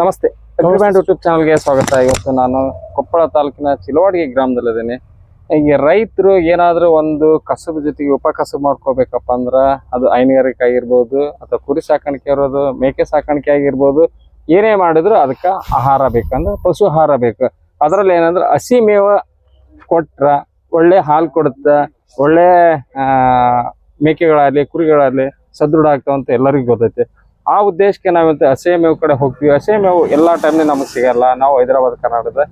ನಮಸ್ತೆ. ಅಗ್ರಿಬ್ಯಾಂಡ್ ಯೂಟ್ಯೂಬ್ ಚಾನಲ್ಗೆ ಸ್ವಾಗತ. ಇವತ್ತು ನಾನು ಕೊಪ್ಪಳ ತಾಲೂಕಿನ ಚಿಲವಾಡಿಗೆ ಗ್ರಾಮದಲ್ಲಿದ್ದೀನಿ. ಈಗ ರೈತರು ಏನಾದರೂ ಒಂದು ಕಸಬು ಜೊತೆಗೆ ಉಪ ಕಸಬು ಮಾಡ್ಕೋಬೇಕಪ್ಪ ಅಂದ್ರೆ ಅದು ಹೈನುಗಾರಿಕೆ ಆಗಿರ್ಬೋದು ಅಥವಾ ಕುರಿ ಸಾಕಾಣಿಕೆ ಇರೋದು ಮೇಕೆ ಸಾಕಾಣಿಕೆ ಆಗಿರ್ಬೋದು ಏನೇ ಮಾಡಿದ್ರು ಅದಕ್ಕೆ ಆಹಾರ ಬೇಕಂದ್ರೆ ಪಶು ಆಹಾರ ಬೇಕು. ಅದರಲ್ಲಿ ಏನಂದ್ರೆ ಹಸಿ ಮೇವ ಕೊಟ್ರ ಒಳ್ಳೆ ಹಾಲು ಕೊಡುತ್ತೆ ಒಳ್ಳೆ ಮೇಕೆಗಳಾಗಲಿ ಕುರಿಗಳಾಗಲಿ ಸದೃಢ ಆಗ್ತಾವಂತ ಎಲ್ಲರಿಗೂ ಗೊತ್ತೈತಿ. ಆ ಉದ್ದೇಶಕ್ಕೆ ನಾವಿಂತ ಹಸೆ ಮೇವು ಕಡೆ ಹೋಗ್ತೀವಿ. ಹಸೆ ಮೇವು ಎಲ್ಲ ಟೈಮ್ನೇ ನಮಗೆ ಸಿಗಲ್ಲ. ನಾವು ಹೈದರಾಬಾದ್, ಕರ್ನಾಟಕದ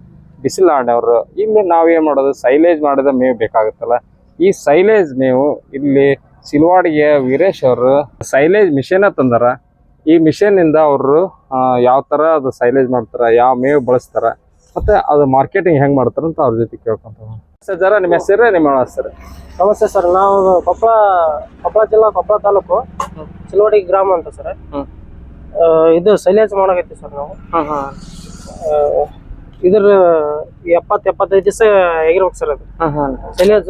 ಬಿಸಿಲಾಡವ್ರು ಇಲ್ಲಿ ನಾವೇನು ಮಾಡೋದು? ಸೈಲೇಜ್ ಮಾಡಿದ ಮೇವು ಬೇಕಾಗುತ್ತಲ್ಲ. ಈ ಸೈಲೇಜ್ ಮೇವು ಇಲ್ಲಿ ಸಿಲ್ವಾಡಿಗೆ ವೀರೇಶ್ ಅವರು ಸೈಲೇಜ್ ಮಿಷನ್ ತಂದಾರ. ಈ ಮಿಷನ್ನಿಂದ ಅವರು ಯಾವ ತರ ಅದು ಸೈಲೇಜ್ ಮಾಡ್ತಾರೆ, ಯಾವ ಮೇವು ಬಳಸ್ತಾರೆ, ಮತ್ತೆ ಅದು ಮಾರ್ಕೆಟಿಂಗ್ ಹೆಂಗೆ ಮಾಡ್ತಾರೆ ಅಂತ ಅವ್ರ ಜೊತೆ ಕೇಳ್ಕೊಂತ ಸರ್ ಜರ ನಿಮ್ಮ ಹೆಸರು ನಿಮ್ಮ ಸರ್? ನಮಸ್ತೆ ಸರ್ ನಾವು ಕೊಪ್ಪಳ ಕೊಪ್ಪಳ ಜಿಲ್ಲಾ ಕೊಪ್ಪಳ ತಾಲೂಕು ಚಿಲವಾಡಿ ಗ್ರಾಮ ಅಂತ ಸರ್. ಇದು ಸೈಲೇಜ್ ಮಾಡೋಕೈತಿ ಸರ್ ನಾವು. ಇದ್ರ ಎಪ್ಪತ್ ಎಪ್ಪತ್ತೈದು ದಿವಸ ಆಗಿರ್ಬೇಕು ಸರ್ ಅದು. ಸೈಲೇಜ್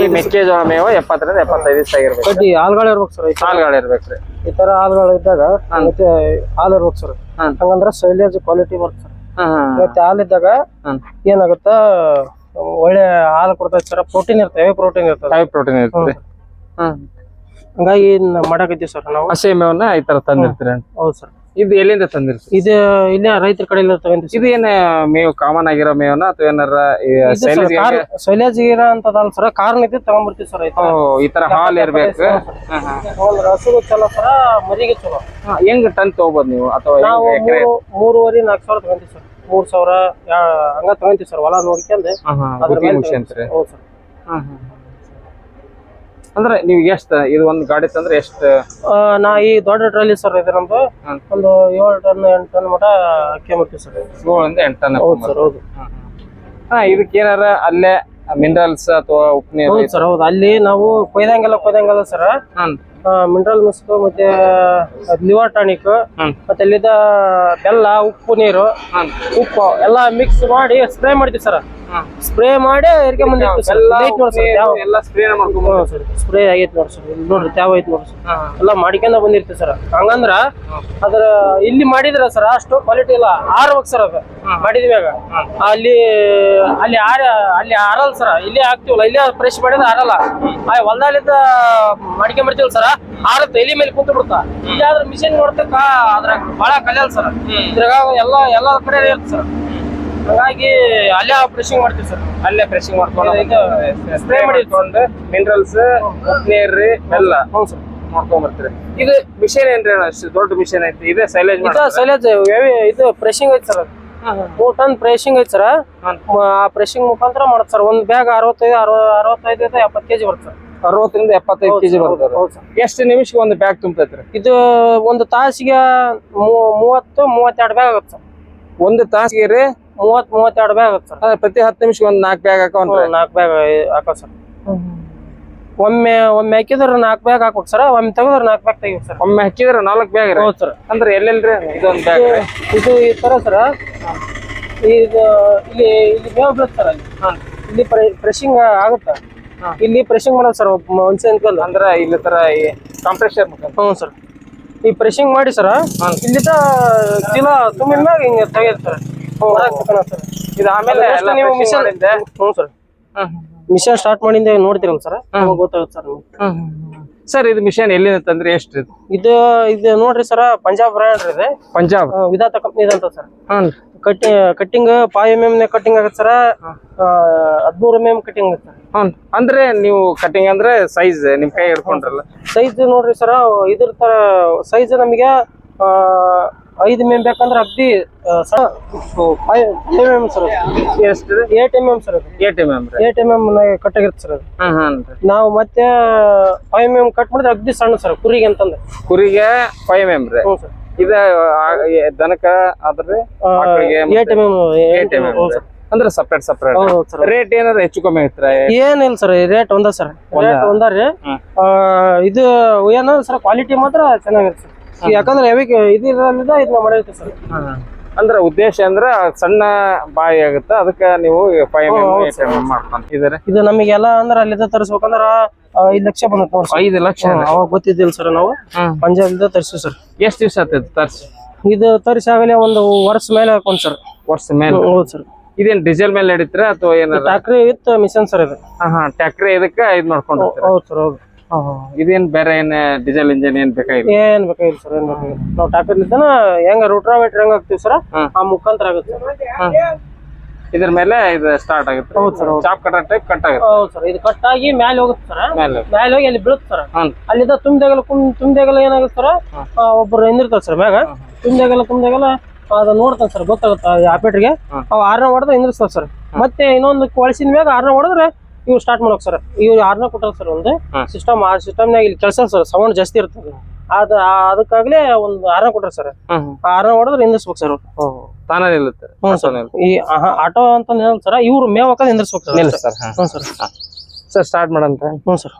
ಈ ಮೆಕ್ಕೆಜೋಳ ಮೇವ ಎಪ್ಪತ್ತರಿಂದ ಎಪ್ಪತ್ತೈದು ದಿವಸ ಆಗಿರ್ಬೇಕು ಕಡ್ಡಿ ಹಾಲ್ಗಳು ಇರ್ಬೇಕು ಸರ್ ಈ ಇರ್ಬೇಕು ಇರ್ಬೇಕ್ರಿ ಈ ತರ ಹಾಲ್ಗಳು ಇದ್ದಾಗ ಮತ್ತೆ ಹಾಲು ಇರ್ಬೇಕು ಸರ್. ಹಂಗಂದ್ರೆ ಸೈಲೇಜ್ ಕ್ವಾಲಿಟಿ ಬರುತ್ತೆ ಸರ್. ಮತ್ತೆ ಹಾಲಿದ್ದಾಗ ಏನಾಗುತ್ತ ಒಳ್ಳೆ ಹಾಲು ಕೊಡ್ತಾರ ಸರ್. ಪ್ರೋಟೀನ್ ಇರ್ತವೆ ಪ್ರೋಟೀನ್ ಇರ್ತದೆ. ಹೈ ಪ್ರೋಟೀನ್ ಇರ್ತದೆ. ಹಂಗಾಗಿ ಇದನ್ನ ಮಾಡಕತ್ತೀವಿ ಸರ್ ನಾವು. ಹಸಿ ಮೇವನ್ನ ಈ ತರ ತಂದಿರ್ತೀರಿ ಹೌದು ಸರ್. ಇದು ಎಲ್ಲಿಂದ ತಂದಿರ್ತೀರಿ? ಇದು ಇಲ್ಲೇ ರೈತರ ಕಡೆಯಿಂದ ತಗೊಂತೀವಿ ಇದು ಏನ ಮೇವು ಕಾಮನ್ ಆಗಿರೋ ಮೇವನ ಅಥವಾ ಏನಾರ ಈ ಇರೋ ಗೆ- ಶೈಲೇಜ್ ಗೀರ ಅಂತದಲ್ಲ ಸರ್ ಕಾರಣ ಇದ್ದು ತಗೊಂಡ್ಬರ್ತೀವಿ ಸರ್ ಓ, ಈ ತರ ಹಾಲ್ ಇರ್ಬೇಕು? ಒಂದು ಹಸುಗೂ ಚಲೋ ಸರ ಮರಿಗೆ ಚಲೋ. ಹಾ, ಹೆಂಗ್ ಟನ್ ತಗೋಬೋದು ನೀವು? ಅಥವಾ ನಾವು ಹೆಂಗ್ ಎಕರೆ? ಮೂರು ಮೂರುವರೆ ನಾಲ್ಕು ಸಾವಿರ ತಗೊಂತೀವಿ ಸರ್. ಮೂರ್ ಸಾವಿರ ಹಂಗ ತಗೊಂತೀವಿ ಸರ್ ಹೊಲ ನೋಡ್ಕೊಂಡು. ಅದ್ರ ಮೇಲೆ ಮುಷಿ ಅಂತ್ರಿ ಹೌದು ಸರ್. ಅಂದ್ರೆ ನೀವು ಎಷ್ಟ ಇದು ಒಂದು ಗಾಡಿ ತಂದ್ರೆ ಎಷ್ಟು? ಆ, ನಾ ಈ ದೊಡ್ಡ ಟ್ರಾಲಿ ಸರ್ ಇದು ನಮ್ದು. ಹ್ಮ್. ಒಂದು ಏಳು ಟನ್ ಎಂಟು ಟನ್ ಮಟ ಅಕ್ಕಿ ಬರ್ತೀವಿ ಸರ್. ಏಳಿಂದ ಎಂಟು ಟನ್ ಹೌದು ಸರ್ ಹೌದು. ಹಾ ಇದಕ್ಕೆ ಏನಾರ ಅಲ್ಲೇ ಮಿನರಲ್ಸ್ ಅಥವಾ ಉಪ್ಪು ನೀರು ಹೌದು ಸರ್ ಹೌದು. ಅಲ್ಲಿ ನಾವು ಕೊಯ್ದಂಗೆಲ್ಲ ಕೊಯ್ದಂಗೆಲ್ಲ ಸರ್. ಹ್ಮ್ ಮಿನರಲ್ ಮುಸ್ಕು ಮತ್ತೆ ಲಿವರ್ ಟಾನಿಕ್ ಮತ್ತೆ ಅಲ್ಲಿದ್ದ ಬೆಲ್ಲ ಉಪ್ಪು ನೀರು ಉಪ್ಪು ಎಲ್ಲ ಮಿಕ್ಸ್ ಮಾಡಿ ಸ್ಪ್ರೇ ಮಾಡ್ತೀವಿ ಸರ್. ಸ್ಪ್ರೇ ಮಾಡಿ ಎರ್ಗೆ ಬಂದಿತ್ತು ಸರ್. ಎಲ್ಲ ಐತ್ ನೋಡಿ ಸರ್ ತ್ಯಾವ ಎಲ್ಲ ಸ್ಪ್ರೇ ಮಾಡ್ಕೊಂಡು ಸರ್ ಸ್ಪ್ರೇ ಆಗೈತೆ ನೋಡಿ ಸರ್. ಇಲ್ಲಿ ನೋಡ್ರಿ ತ್ಯಾವ ಐತೆ ನೋಡಿ ಸರ್. ಎಲ್ಲ ಮಾಡ್ಕೊಂಡ ಬಂದಿರ್ತೀವಿ ಸರ್. ಹಂಗಂದ್ರ ಅದ್ರ ಇಲ್ಲಿ ಮಾಡಿದ್ರ ಸರ್ ಅಷ್ಟು ಕ್ವಾಲಿಟಿ ಇಲ್ಲ. ಆರ್ಬೇಕು ಸರ್ ಅದು. ಮಾಡಿದ್ಮ್ಯಾಗ ಅಲ್ಲಿ ಅಲ್ಲಿ ಆರ ಅಲ್ಲಿ ಆರಲ್ಲ ಸರ್. ಇಲ್ಲೇ ಹಾಕ್ತಿವಲ್ಲ ಇಲ್ಲೇ ಫ್ರೆಶ್ ಮಾಡಿದ್ರೆ ಆರಲ್ಲ. ಆ ಹೊಲ್ದಾಲಿದ್ದ ಮಾಡ್ಕೊಂಬರ್ತೀವಲ್ಲ ಸರ್ ಆರತ್ತ ಎಲಿ ಮೇಲೆ ಕೂತು ಬಿಡ್ತಾ. ಇಲ್ಲಿ ಆದ್ರೆ ಮಿಷಿನ್ ನೋಡ್ತಕ್ಕ ಅದ್ರಾಗ ಬಹಳ ಕಲಿಯಲ್ಲ ಸರ್. ಇದ್ರಾಗ ಎಲ್ಲ ಎಲ್ಲ ಕಡೆ ಇರುತ್ತೆ ಸರ್. ಹಾಗಾಗಿ ಅಲ್ಲೇ ಫ್ರೆಶಿಂಗ್ ಮಾಡ್ತೀವಿ ಸರ್ ಅಲ್ಲೇ ಫ್ರೆಶಿಂಗ್ ಮಾಡ್ಕೊಂಡು ಇದು ಸ್ಪ್ರೇ ಮಾಡಿಕೊಂಡು ಮಿನರಲ್ಸ್ ನೀರ್ರಿ ಎಲ್ಲ ಹ್ಞೂ ಸರ್ ಮಾಡ್ಕೊಂಡ್ ಬರ್ತೀರಿ. ಇದು ಮಿಷನ್ ಏನ್ರಿ? ಅಷ್ಟು ದೊಡ್ಡ ಮಿಷನ್ ಐತಿ. ಇದೆ ಸೈಲೇಜ್ ಇದು ಸೈಲೇಜ್ ಇದು ಪ್ರೆಶಿಂಗ್ ಐತಿ ಸರ್ ಮೂರ್ ಟನ್ ಪ್ರೆಶಿಂಗ್ ಐತಿ ಸರ್ ಆ ಪ್ರೆಶಿಂಗ್ ಮುಖಾಂತರ ಮಾಡುತ್ತೆ ಸರ್ ಒಂದ್ ಬ್ಯಾಗ್ ಅರವತ್ತೈದು ಅರವ- ಅರವತ್ತೈದು ಎಪ್ಪತ್ತು ಕೆಜಿ ಬರುತ್ತೆ ಸರ್ ಅರವತ್ತರಿಂದ ಎಪ್ಪತ್ತೈದು ಕೆಜಿ ಬರ್ತದೆ. ಹೌದು ಸರ್ ಎಷ್ಟು ನಿಮಿಷಕ್ಕೆ ಒಂದು ಬ್ಯಾಗ್ ತುಂಬತೈತ್ರಿ? ಇದು ಒಂದು ತಾಸಿಗೆ ಮೂ- ಮೂವತ್ತು ಮೂವತ್ತೆರಡು ಬ್ಯಾಗ್ ಆಗುತ್ತೆ ಸರ್ ಒಂದು ತಾಸಿಗೆ ರೀ ಮೂವತ್ ಮೂವತ್ತೆರಡು ಬ್ಯಾಗ್ ಆಗುತ್ತೆ ಸರ್. ಪ್ರತಿ ಹತ್ತು ನಿಮಿಷಕ್ಕೆ ಒಂದ್ ನಾಲ್ಕು ಬ್ಯಾಗ್ ಹಾಕೊಂಡ್ರೆ ನಾಲ್ಕು ಬ್ಯಾಗ್ ಹಾಕೋ ಸರ್. ಒಮ್ಮೆ ಒಮ್ಮೆ ಹಾಕಿದ್ರೆ ನಾಲ್ಕು ಬ್ಯಾಗ್ ಹಾಕ್ಬೇಕು ಸರ್. ಒಮ್ಮೆ ತೆಗೆದ್ರೆ ನಾಲ್ಕು ಬ್ಯಾಗ್ ತೆಗಿಬೇಕು ಸರ್. ಒಮ್ಮೆ ಹಾಕಿದ್ರೆ ನಾಲ್ಕು ಬ್ಯಾಗ್ ರೀ ಹೌದು ಸರ್. ಅಂದ್ರೆ ಎಲ್ಲೆಲ್ರಿ? ಇದೊಂದು ಬ್ಯಾಗ್ ರೀ ಇದು ಈ ತರ ಸರ್. ಇದು ಇಲ್ಲಿ ಇಲ್ಲಿ ಮೇವು ಬೀಳುತ್ತೆ ಸರ್ ಅಲ್ಲಿ. ಇಲ್ಲಿ ಪ್ರೆಶಿಂಗ್ ಆಗುತ್ತೆ. ಇಲ್ಲಿ ಪ್ರೆಶಿಂಗ್ ಮಾಡೋದು ಸರ್ ಮನುಷ್ಯ ಅಂದ್ರೆ ಅಂದ್ರ ಇಲ್ಲಿ ತರ ಕಂಪ್ರೆಷರ್ ಮುಖಾಂತರ ಹ್ಞೂ ಸರ್. ಈ ಪ್ರೆಶಿಂಗ್ ಮಾಡಿ ಸರ್. ಇಲ್ಲಿದ್ದ ಚೀಲ ತುಂಬಿದ ಮ್ಯಾಗ ಹಿಂಗೆ ತೆಗೆದು ಸರ್. ಇದು ಆಮೇಲೆ ಎಲ್ಲ ನೀವು ಮಿಷನ್. ಹ್ಞೂ ಸರ್. ಮಿಷನ್ ಸ್ಟಾರ್ಟ್ ಮಾಡಿಂದ ನೋಡ್ತಿರಲ್ಲ ಸರ್? ಗೊತ್ತಾಗುತ್ತೆ ಸರ್ ಸರ್ ಇದು ಮಿಷನ್ ಎಲ್ಲಿ ಅಂತಂದ್ರೆ ಎಷ್ಟು ಇದು? ಇದು ನೋಡ್ರಿ ಸರ್ ಪಂಜಾಬ್ ಬ್ರ್ಯಾಂಡ್ ಇದೆ. ಪಂಜಾಬ್? ವಿಧಾತ ಕಂಪ್ನಿ ಅಂತ ಸರ್. ಕಟ್ಟಿ ಕಟ್ಟಿಂಗ್ ಫೈವ್ ಎಂ ಎಂ ನೇ ಕಟ್ಟಿಂಗ್ ಆಗುತ್ತೆ ಸರ್. ಹದಿಮೂರು ಎಂ ಎಂ ಕಟ್ಟಿಂಗ್ ಆಗುತ್ತೆ ಸರ್. ಅಂದ್ರೆ ನೀವು ಕಟ್ಟಿಂಗ್ ಅಂದ್ರೆ ಸೈಜ್ ನಿಮ್ ಕೈ ಹಿಡ್ಕೊಂಡ್ರಲ್ಲ? ಸೈಜ್ ನೋಡ್ರಿ ಸರ್ ಇದ್ರ ತರ ಸೈಜ್ ನಮಗೆ ಐದು ಎಂ ಎಂ ಬೇಕಂದ್ರೆ ಅಗ್ದಿ ಫೈವ್ ಎಂ ಸರ್ ಎಷ್ಟು ಏಟ್ ಎಂ ಎಂ ಸರ್ ಅದು. ಏಟ್ ಎಂ ಎಂ ರೀ. ಏಟ್ ಎಂ ಎಂ ಕಟ್ಟಾಗಿರುತ್ತೆ ಸರ್ ಅದು. ನಾವು ಮತ್ತೆ ಫೈವ್ ಎಂ ಎಂ ಕಟ್ ಮಾಡಿದ್ರೆ ಅಗ್ದಿ ಸಣ್ಣ ಸರ್ ಕುರಿಗೆ ಅಂತಂದ್ರೆ. ಕುರಿಗೆ ಫೈವ್ ಎಂ ರೀ. ಹ್ಞೂ ಸರ್. ಇದ ದನಕ ಆದ್ರೆ ಆಕಳಿಗೆ eight m m eight m m ಅಂದ್ರೆ ಸಪ್ರೇಟ್ ಸಪ್ರೇಟ್ ರೇಟ್ ಏನಾರ ಹೆಚ್ಚು ಕಮ್ಮಿ ಐತ್ರ? ಏನಿಲ್ಲ ಸರ್ ರೇಟ್ ಒಂದ ಸರ್. ರೇಟ್ ಒಂದ ರೀ. ಇದು ಏನು ಸರ್ ಕ್ವಾಲಿಟಿ ಮಾತ್ರ ಚೆನ್ನಾಗಿರುತ್ತೆ ಸರ್. ಯಾಕಂದ್ರೆ ಇರೋದ್ರಿಂದ ಇದನ್ನ ಮಾಡಿರ್ತೀವಿ ಸರ್. ಅಂದ್ರೆ ಉದ್ದೇಶ ಅಂದ್ರೆ ಸಣ್ಣ ಬಾಯಿ ಆಗುತ್ತೆ ಅದಕ್ಕೆ ನೀವು ಫೈವ್ ಇದು ನಮಗೆಲ್ಲ ಅಂದ್ರೆ ಅಲ್ಲಿಂದ ತರಿಸ್ಬೇಕಂದ್ರ ಐದ್ ಲಕ್ಷ ಬಂದತ್ ನೋಡಿ ಐದು ಲಕ್ಷ ಅವಾಗ ಗೊತ್ತಿದ್ದಿಲ್ಲ ಸರ್ ನಾವು. ಹ್ಮ್. ಪಂಜಾಬಿಂದ ತರಿಸ್ತೀವಿ ಸರ್. ಎಷ್ಟ್ ದಿವ್ಸ ಆಗ್ತದೆ ತರ್ಸಿ? ಇದು ತರಿಸಿ ಆಗಲೇ ಒಂದು ವರ್ಷ ಮೇಲೆ ಹಾಕೊಂಡ್ ಸರ್. ವರ್ಷ ಮೇಲೆ? ಹೌದು ಸರ್. ಇದೇನ್ ಡೀಸೆಲ್ ಮೇಲೆ ನಡೀತಾರೆ ಅಥವಾ ಏನಾರ? ಟ್ಯಾಕ್ಟ್ರಿ ವಿತ್ ಮಿಷನ್ ಸರ್ ಇದು. ಹಾ ಟ್ಯಾಕ್ಟ್ರಿ ಇದಕ್ಕ ಇದ್ ಮಾಡ್ಕೊಂಡು ಹೌದು ಸರ್ ಹೌದು. ಇದೇನ್ ಬೇರೆ ಏನ್ ಡೀಸೆಲ್ ಇಂಜಿನ್ ಏನ್ ಬೇಕಾಗಿಲ್ಲ ಏನ್ ಬೇಕಾಗಿಲ್ಲ ಸರ್ ಏನ್ ಬೇಕಾಗಿಲ್ಲ ನಾವು ಟ್ಯಾಕ್ರಿ ಇದ್ದಾನ ಹೆಂಗ ರೂಟ್ರಾವೇಟ್ರ್ ಹೆಂಗ್ ಹಾಕ್ತಿವಿ ಸರ್? ಆ ಮುಖಾಂತರ ಆಗುತ್ತೆ ಇದ್ರ ಮೇಲೆ ಇದು ಸ್ಟಾರ್ಟ್ ಆಗುತ್ತೆ. ಹೌದು ಸರ್ ಚಾಪ್ ಕಟ್ಟ ಟೈಪ್ ಕಟ್ ಆಗುತ್ತೆ. ಹೌದು ಸರ್ ಇದು ಕಟ್ ಆಗಿ ಮ್ಯಾಲೆ ಹೋಗುತ್ತೆ ಸರ್. ಮ್ಯಾಲೆ ಮ್ಯಾಲೆ ಹೋಗಿ ಅಲ್ಲಿ ಬೀಳುತ್ತೆ ಸರ್. ಅಲ್ಲಿಂದ ತುಂಬ್ದಾಗಲ್ಲ ತುಂಬ್ದಾಗಲ್ಲ ಏನಾಗುತ್ತೆ ಸರ್? ಒಬ್ಬರು ಹಿಂದಿರ್ತಾರೆ ಸರ್ ಮ್ಯಾಗ. ತುಂಬ್ದಾಗಲ್ಲ ತುಂಬ್ದಾಗಲ್ಲ ಅದ ನೋಡ್ತಾನೆ ಸರ್ ಗೊತ್ತಾಗುತ್ತೆ ಆಪೇಟ್ರಿಗೆ. ಅವ್ ಆರ್ನ ಹೊಡೆದ್ರೆ ಹಿಂದಿರ್ಸ್ತಾವ ಸರ್. ಮತ್ತೆ ಇನ್ನೊಂದು ಕೊಳಸಿನ ಮ್ಯಾಗ ಆರ್ನ ಹೊಡೆದ್ರೆ ಇವು ಸ್ಟಾರ್ಟ್ ಮಾಡೋಕ್ ಸರ್ ಇವ್ ಯಾರನ್ನ ಕೊಟ್ಟಾರ ಸರ್ ಒಂದು. ಸಿಸ್ಟಮ್ ಆ ಸಿಸ್ಟಮ್ನಾಗ ಇಲ್ಲಿ ಕೆಲಸ ಸರ್ ಸೌಂಡ್ ಜಾಸ್ತಿ ಇರ್ತದೆ. ಅದ ಅದಕ್ಕಾಗ್ಲೇ ಒಂದು ಆರ್ನ ಕೊಟ್ಟರು ಸರ್ ಆ ಆರ್ನ ಹೊಡೆದ್ರೆ ನಿಂದಿಸ್ಬೇಕು ಸರ್ ತಾನೇ ನಿಲ್ಲುತ್ತೆ. ಹ್ಞೂ ಸರ್ ಈ ಆಟೋ ಅಂತ ಹೇಳಲ್ಲ ಸರ್ ಇವ್ರು ಮೇವ್ ಹಾಕೋದು ಹಿಂದಿರ್ಸ್ಬೇಕು ಸರ್ ನಿಲ್ಲ ಸರ್ ಹಾ. ಹ್ಞೂ ಸರ್ ಸರ್ ಸ್ಟಾರ್ಟ್ ಮಾಡಂತ. ಹ್ಞೂ ಸರ್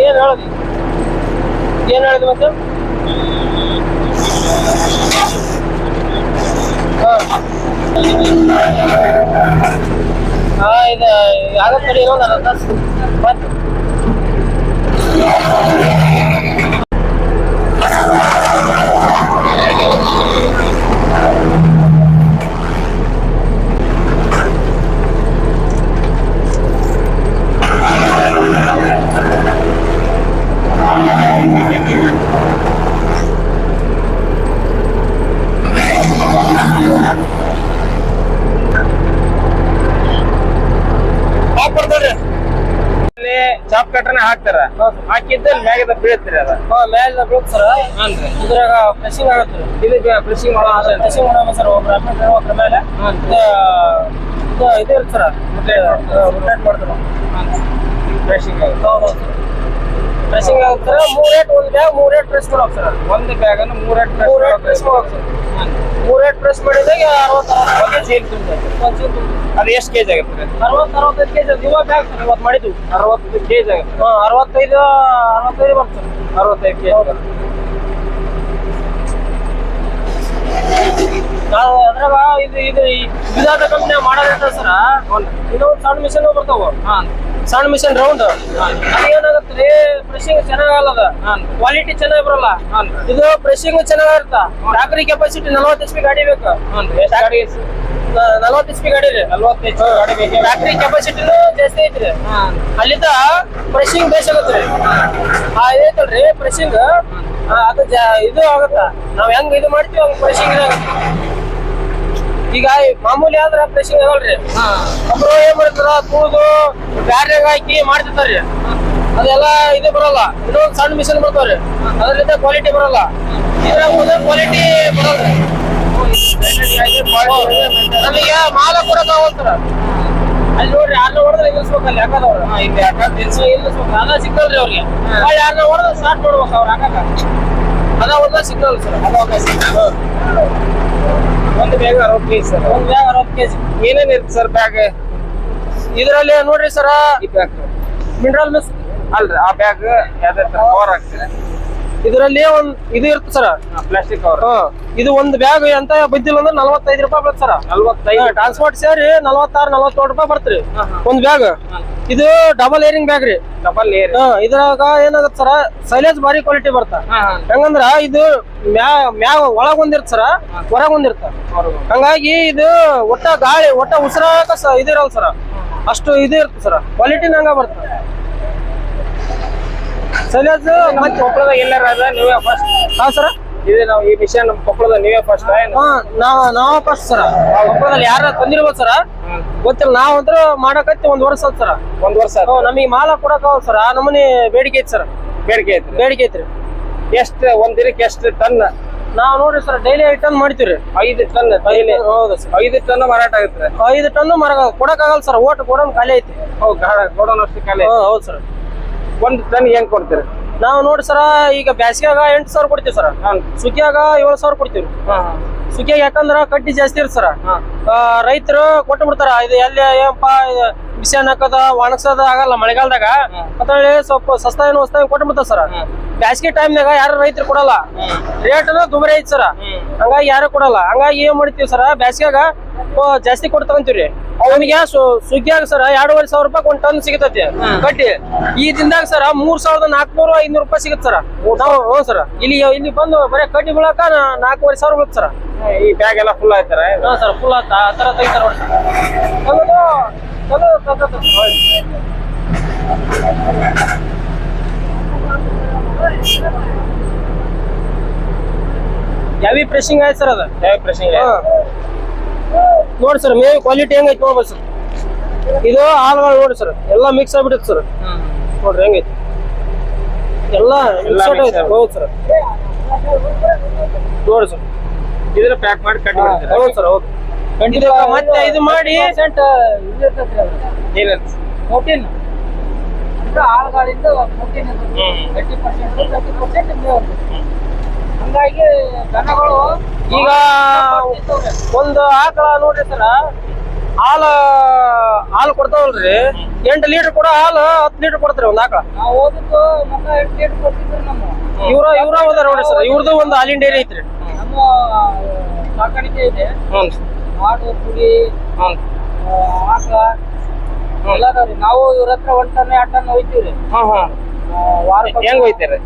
ಏನ್ ಹೇಳೋದು ಏನ್ ಹೇಳೋದು ಮತ್ತೆ ಹಾ ಇದು ಆಗತ್ತೆ ನೋಡಿ ಇನ್ನೊಂದು ಅರ್ಧ ತಾಸು ಮತ್ತೆ ಹಾಕ್ಬಿಡ್ತಾರ್ರಿ ಚಾಪ್ ಕಟ್ರನೆ ಹಾಕ್ತಾರ ಹಾಕಿದ್ದ ಮ್ಯಾಗದ ಬೀಳ್ತೀರಿ ಅದ ಹಾ ಬೀಳುತ್ತೆ ಸರ್. ಇದ್ರಾಗ ಪ್ರೆಸಿಂಗ್ ಆಗುತ್ತೆ. ಇದು ಫ್ರೆಶಿಂಗ್ ಮಾಡೋ ಪ್ರೆಸಿಂಗ್ ಮಾಡೋಣ ಸರ್ ಒಬ್ರು ಹೋಗ್ರ ಮೇಲೆ. ಇದು ಇದು ಇರುತ್ತೆ ಸರ್. ರೊಟೇಟ್ ಮಾಡ್ತಾರೆ? ಫ್ರೆಶಿಂಗ್ ಪ್ರೆಸಿಂಗ್ ಆಗುತ್ತೆ ಹಾಕ್ತಾರ ಮೂರ್ ರೇಟ್ ಒಂದು ಬ್ಯಾಗ್ ಮೂರ್ ರೇಟ್ ಪ್ರೆಸ್ ಮಾಡೋಕೆ ಸರ್ ಒಂದು ಬ್ಯಾಗ್ ಅನ್ನು ಮೂರ್ ಮೂರ್ ರೇಟ್ ಪ್ರೆಸ್ ಮಾಡೋಕೆ ಸರ್ ಮೂರ್ ರೇಟ್ ಪ್ರೆಸ್ ಮಾಡಿದಾಗ ಅರವತ್ತು ಅರವತ್ತು ಚೀಲ ತುಂಬಿದೆ ಒಂದು ಚೀಲ ಕೆ ಅದು ಎಷ್ಟು ಕೆಜಿ ಆಗುತ್ತೆ? ಅರವತ್ತು ಅರವತ್ತೈದು ಕೆಜಿ ಇವಾಗ ಬ್ಯಾಗ್ ಸರ್ ಇವತ್ತು ಮಾಡಿದ್ವಿ ಅರವತ್ತು ಕೆಜಿ ಆಗುತ್ತೆ. ಹಾಂ ಅರವತ್ತೈದು ಅರವತ್ತೈದು ಬರ್ತದೆ ಅರವತ್ತೈದು ಕೆಜಿ ನಾವು ಅದ್ರಾಗ ಇದು ಇದು ವಿಧಾನ ಕಂಪ್ನಿ ಮಾಡೋದಿರ್ತ ಸರ ಇನ್ನೊಂದು ಸಣ್ಣ ಮಿಷನ್ ಬರ್ತಾವ. ಸಣ್ಣ ಮಿಷನ್ ರೌಂಡ್ ಅದೇನಾಗತ್ತೆ ರೀ? ಪ್ರೆಶಿಂಗ್ ಚೆನ್ನಾಗಲ್ಲ ಕ್ವಾಲಿಟಿ ಚೆನ್ನಾಗಿ ಬರಲ್ಲ? ಇದು ಪ್ರೆಶಿಂಗ್ ಚೆನ್ನಾಗಿರುತ್ತ ಟ್ಯಾಕ್ರಿ ಕೆಪಾಸಿಟಿ ನಲವತ್ತು ಎಚ್ ಪಿ ಗಾಡಿ ಬೇಕು. ನಲವತ್ತು ಎಚ್ ಪಿ ಗಾಡಿ ರೀ. ಟ್ಯಾಕ್ರಿ ಕೆಪಾಸಿಟಿನೂ ಜಾಸ್ತಿ ಐತ್ರಿ. ಅಲ್ಲಿದ್ದ ಪ್ರೆಶಿಂಗ್ ಬೇಸ್ ಆಗುತ್ತೆ ರೀ. ಆ ಇದೈತಲ್ರಿ ಪ್ರೆಶಿಂಗ್ ಅದು ಇದು ಆಗತ್ತ? ನಾವ್ ಹೆಂಗ್ ಇದು ಮಾಡ್ತೀವಿ ಹಂಗ್ ಪ್ರೆಶಿಂಗ್ ಇದಾಗತ್ತೆ ಈಗ ಮಾಮೂಲಿ ಆದ್ರ ಪ್ರೆಶಿಂಗ್ ಆಗಲ್ರಿ. ಒಬ್ರು ಏನ್ ಮಾಡ್ತಾರ, ಕೂದು ಬ್ಯಾರ್ಯಾಗ ಹಾಕಿ ಮಾಡ್ತಿರ್ತಾರ್ರಿ. ಅದೆಲ್ಲ ಇದು ಬರಲ್ಲ. ಇನ್ನೊಂದ್ ಸಣ್ಣ ಮಿಷನ್ ಬರ್ತಾವ್ರಿ ಅದರಿಂದ ಕ್ವಾಲಿಟಿ ಬರಲ್ಲ. ಇದ್ರಾಗ ಕ್ವಾಲಿಟಿ ಬರಲ್ರಿ. ನಮಗೆ ಮಾಲ ಕೊಡಕ್ ತಗೋತಾರ ಅಲ್ಲಿ ನೋಡ್ರಿ ಯಾರನ್ನ ಹೊಡೆದ್ರೆ ನಿಲ್ಲಿಸ್ಬೇಕು ಅಲ್ಲಿ ಹಾಕದವ್ರು. ಇಲ್ಲಿ ಯಾಕಂದ್ರೆ ನಿಲ್ಸ ನಿಲ್ಲಿಸ್ಬೇಕು ಅದ ಸಿಗ್ನಲ್ರಿ ಅವ್ರಿಗೆ. ಯಾರನ್ನ ಹೊಡೆದ್ರೆ ಸ್ಟಾರ್ಟ್ ಮಾಡ್ಬೇಕು ಅವ್ರ ಹಾಕಕ್ಕ. ಅದ ಒಂದ ಸಿಗ್ನಲ್ ಸರ್. ಅದ ಒಂದ ಒಂದು ಬ್ಯಾಗ್ ಅರವತ್ತು ಕೆಜಿ ಸರ್ ಒಂದು ಬ್ಯಾಗ್ ಅರವತ್ತು ಕೆಜಿ. ಏನೇನು ಇರುತ್ತೆ ಸರ್ ಬ್ಯಾಗ್ ಇದರಲ್ಲಿ ನೋಡ್ರಿ ಸರ್ ಈ ಬ್ಯಾಗ್ ಮಿನರಲ್ ಮಿಸ್ ಅಲ್ರಿ ಆ ಬ್ಯಾಗ್ ಯಾವ್ದು ಪವರ್ ಆಗ್ತದೆ. ಇದರಲ್ಲಿ ಒಂದ್ ಇದು ಇರುತ್ತೆ ಸರ್. ಪ್ಲಾಸ್ಟಿಕ್ ಕವರ್ ಇದು ಒಂದು ಬ್ಯಾಗ್ ಅಂತ ಬಿದ್ದಿಲ್ಲ ಅಂದ್ರೆ ನಲವತ್ತೈದು ರೂಪಾಯಿ ಬರುತ್ತೆ ಸರ್. ನಲ್ವತ್ತೈದು. ಟ್ರಾನ್ಸ್ಪೋರ್ಟ್ ಸೇರಿ ನಲವತ್ತಾರು ನಲವತ್ತೇಳು ರೂಪಾಯಿ ಬರ್ತ್ರಿ. ಒಂದ್ ಬ್ಯಾಗ್ ಇದು ಡಬಲ್ ಏರಿಂಗ್ ಬ್ಯಾಗ್ ರೀ. ಡಬಲ್ ಏರ್ ಇದ್ರಾಗ ಏನಾಗತ್ತೆ ಸರ ಸೈಲೇಜ್ ಬಾರಿ ಕ್ವಾಲಿಟಿ ಬರ್ತ ಹೆಂಗಂದ್ರ ಇದು ಮ್ಯಾ ಮ್ಯಾಗ ಒಳಗ್ ಒಂದಿರ್ತ ಸರ ಹೊರಗ್ ಒಂದಿರ್ತ ಹಂಗಾಗಿ ಇದು ಒಟ್ಟ ಗಾಳಿ ಒಟ್ಟ ಉಸಿರಾಕ ಸ ಇದಿರಲ್ಲ ಸರ. ಅಷ್ಟು ಇದು ಇರ್ತದೆ ಸರ. ಕ್ವಾಲಿಟಿ ನಂಗ ಬರ್ತ ಸೈಲೇಜ್ ಮತ್ತೆ ಕೊಪ್ಪಳದಾಗ ಎಲ್ಲಾರ ಅದ ನೀವೇ ಫಸ್ಟ್ ಹಾಂ ಸರ. ಇದು ನಾವು ಈ ಮಿಷನ್ ನಮ್ಮ ಕೊಪ್ಪಳದ ನೀವೇ ಫಸ್ಟ್ ಹಾ ನಾವು ನಾವ್ ಫಸ್ಟ್ ಸರ. ಕೊಪ್ಪಳದಲ್ಲಿ ಯಾರ ತಂದಿರ್ಬೋದು ಸರ? ಗೊತ್ತಿಲ್ಲ ನಾವು ಅಂದ್ರ ಮಾಡಕತ್ತಿ ಒಂದ್ ವರ್ಷ ಆತ್ ಸರ. ಒಂದ್ ವರ್ಷ. ನಮಗೆ ಮಾಲ ಕೊಡಕ್ ಸರ್. ಆ ನಮೂನಿ ಬೇಡಿಕೆ ಐತಿ ಸರ್. ಬೇಡಿಕೆ ಐತ್ರಿ. ಬೇಡಿಕೆ ಐತ್ರಿ. ಎಷ್ಟು ಒಂದ್ ದಿನಕ್ಕೆ ಎಷ್ಟು ಟನ್ ನಾವು ನೋಡ್ರಿ ಸರ್ ಡೈಲಿ ಐದು ಟನ್ ಮಾಡ್ತೀವ್ರಿ. ಐದು ಟನ್ ಡೈಲಿ ಹೌದು ಸರ್. ಐದು ಟನ್ ಮಾರಾಟ ಆಗುತ್ತೆ ಐದು ಟನ್ ಮಾರಾಟ ಕೊಡಕ್ ಆಗಲ್ಲ ಸರ್. ಓಟ್ ಕೊಡೋನ್ ಖಾಲಿ ಐತಿ ಹೌದು ಗೋಡನ್ ಅಷ್ಟು ಖಾಲಿ. ಹೌದು ಸರ್. ಒಂದ್ ಟನ್ ಹೆಂಗ್ ಕೊಡ್ತೀರಿ? ನಾವು ನೋಡಿ ಸರ ಈಗ ಬ್ಯಾಸಿಗ್ಯಾಗ ಎಂಟು ಸಾವಿರ ಕೊಡ್ತೀವಿ ಸರ್. ಸುಗ್ಗಿಯಾಗ ಏಳು ಸಾವಿರ ಕೊಡ್ತೀವಿ. ಸುಗ್ಗಿಯಾಗ ಯಾಕಂದ್ರ ಕಡ್ಡಿ ಜಾಸ್ತಿ ಇರ್ ಸರ್. ರೈತರು ಕೊಟ್ಟು ಬಿಡ್ತಾರ. ಇದು ಎಲ್ಲಿ ಏನಪ್ಪ ಇದು ಬಿಸಿ ಹಾಕದ ಒಣಗ್ಸೋದ ಆಗಲ್ಲ ಮಳೆಗಾಲದಾಗ. ಅಂತ ಹೇಳಿ ಸ್ವಲ್ಪ ಏನು ಹೊಸ್ತಾಗಿ ಕೊಟ್ಟು ಬಿಡ್ತಾರ ಸರ. ಬ್ಯಾಸಿಗೆ ಟೈಮ್ನಾಗ ಯಾರು ರೈತರು ಕೊಡಲ್ಲ. ರೇಟ್ ದುಬಾರಿ ಐತಿ ಸರ್. ಹಂಗಾಗಿ ಯಾರು ಕೊಡಲ್ಲ. ಹಂಗಾಗಿ ಏನ್ ಮಾಡ್ತೀವಿ ಸರ್ ಬ್ಯಾಸಿಗ್ಯಾಗ ಜಾಸ್ತಿ ಕೊಡ್ತಾವಂತೀವ್ರಿ ಅವನಿಗೆ ಸುಗ್ಗಿಯಾಗ ಸರ್ ಎರಡೂವರೆ ಸಾವಿರ ರೂಪಾಯಿ ಒಂದ್ ಟನ್ ಸಿಗತೈತಿ ಕಟ್ಟಿ ಈ ದಿನದಾಗ ಸರ್ ಮೂರ್ ಸಾವಿರದ ನಾಲ್ಕನೂರ ಐನೂರು ರೂಪಾಯಿ ಸಿಗತ್ ಸರ್. ಹ್ಞೂ ಸರ. ಇಲ್ಲಿ ಇಲ್ಲಿ ಬಂದು ಬರೀ ಕಡ್ಡಿ ಬೀಳಕ ನಾಲ್ಕೂವರೆ ಸಾವಿರ ಬೀಳುತ್ತೆ ಸರ್. ಈ ಬ್ಯಾಗ್ ಎಲ್ಲ ಫುಲ್ ಆಯ್ತಾರ? ಹಾ ಸರ್ ಫುಲ್ ಆತರ ಆ ತರ ತೆಗಿತಾರ. ಯಾವಿ ಪ್ರೆಶಿಂಗ್ ಆಯ್ತು ಸರ್ ಅದ? ನೋಡಿ ಸರ್ ಮೇ ಕ್ವಾಲಿಟಿ ಹೆಂಗೈತೆ ನೋಡ್ಬೋದು ಸರ್. ಇದು ಹಾಲುಗಳು ನೋಡಿ ಸರ್ ಎಲ್ಲ ಮಿಕ್ಸ್ ಆಗ್ಬಿಡುತ್ತೆ ಸರ್. ನೋಡ್ರಿ ಹೆಂಗೈತೆ. ಎಲ್ಲ ಹೌದು ಸರ್. ನೋಡಿ ಸರ್. ಇದ್ರ ಪ್ಯಾಕ್ ಮಾಡಿ ಕಟ್ ಬಿಡ್ತೀರಾ? ಹೌದು ಸರ್ ಹೌದು. ಮತ್ತೆ ಇದು ಮಾಡಿ ಪ್ರೋಟೀನ್ ಅಂದ್ರೆ ಆಳುಗಳಿಂದ protein thirty percent thirty percent ಹಂಗಾಗಿ ದನಗಳು ಈಗ ಒಂದು ಆಕಳ ನೋಡ್ರಿ ಸರ ಹಾಲು ಹಾಲು ಕೊಡ್ತಾವಲ್ರಿ. ಎಂಟು ಲೀಟರ್ ಕೂಡ ಹಾಲು ಹತ್ತು ಲೀಟರ್ ಕೊಡ್ತಾರೆ ಒಂದು ಆಕಳ. ಓದಿದ್ದು ಎಂಟು ಲೀಟರ್ ಕೊಡ್ತಿದ್ರು ನಮ್ಮ. ಇವ್ರ ಇವ್ರ ಹೋದಾರ ನೋಡ್ರಿ ಸರ್ ಇವ್ರದ್ದು ಒಂದು ಹಾಲಿನ ಡೈರಿ ಐತ್ರಿ. ನಮ್ಮ ಸಾಕಾಣಿಕೆ ಇದೆ. ಹ್ಞೂ ಆಡು ಕುರಿ ಹ್ಞೂ ಆಕಳ. ಎಲ್ಲ ನಾವು ಇವ್ರ ಹತ್ರ ಒಂದ್ ಟನ್ ಎರಡ್ ಟನ್ ಹೋಯ್ತೀವ್ರಿ. ಹಾಂ ಹಾಂ ಹೆಂಗ್ ಹೋಯ್ತೀರಿ?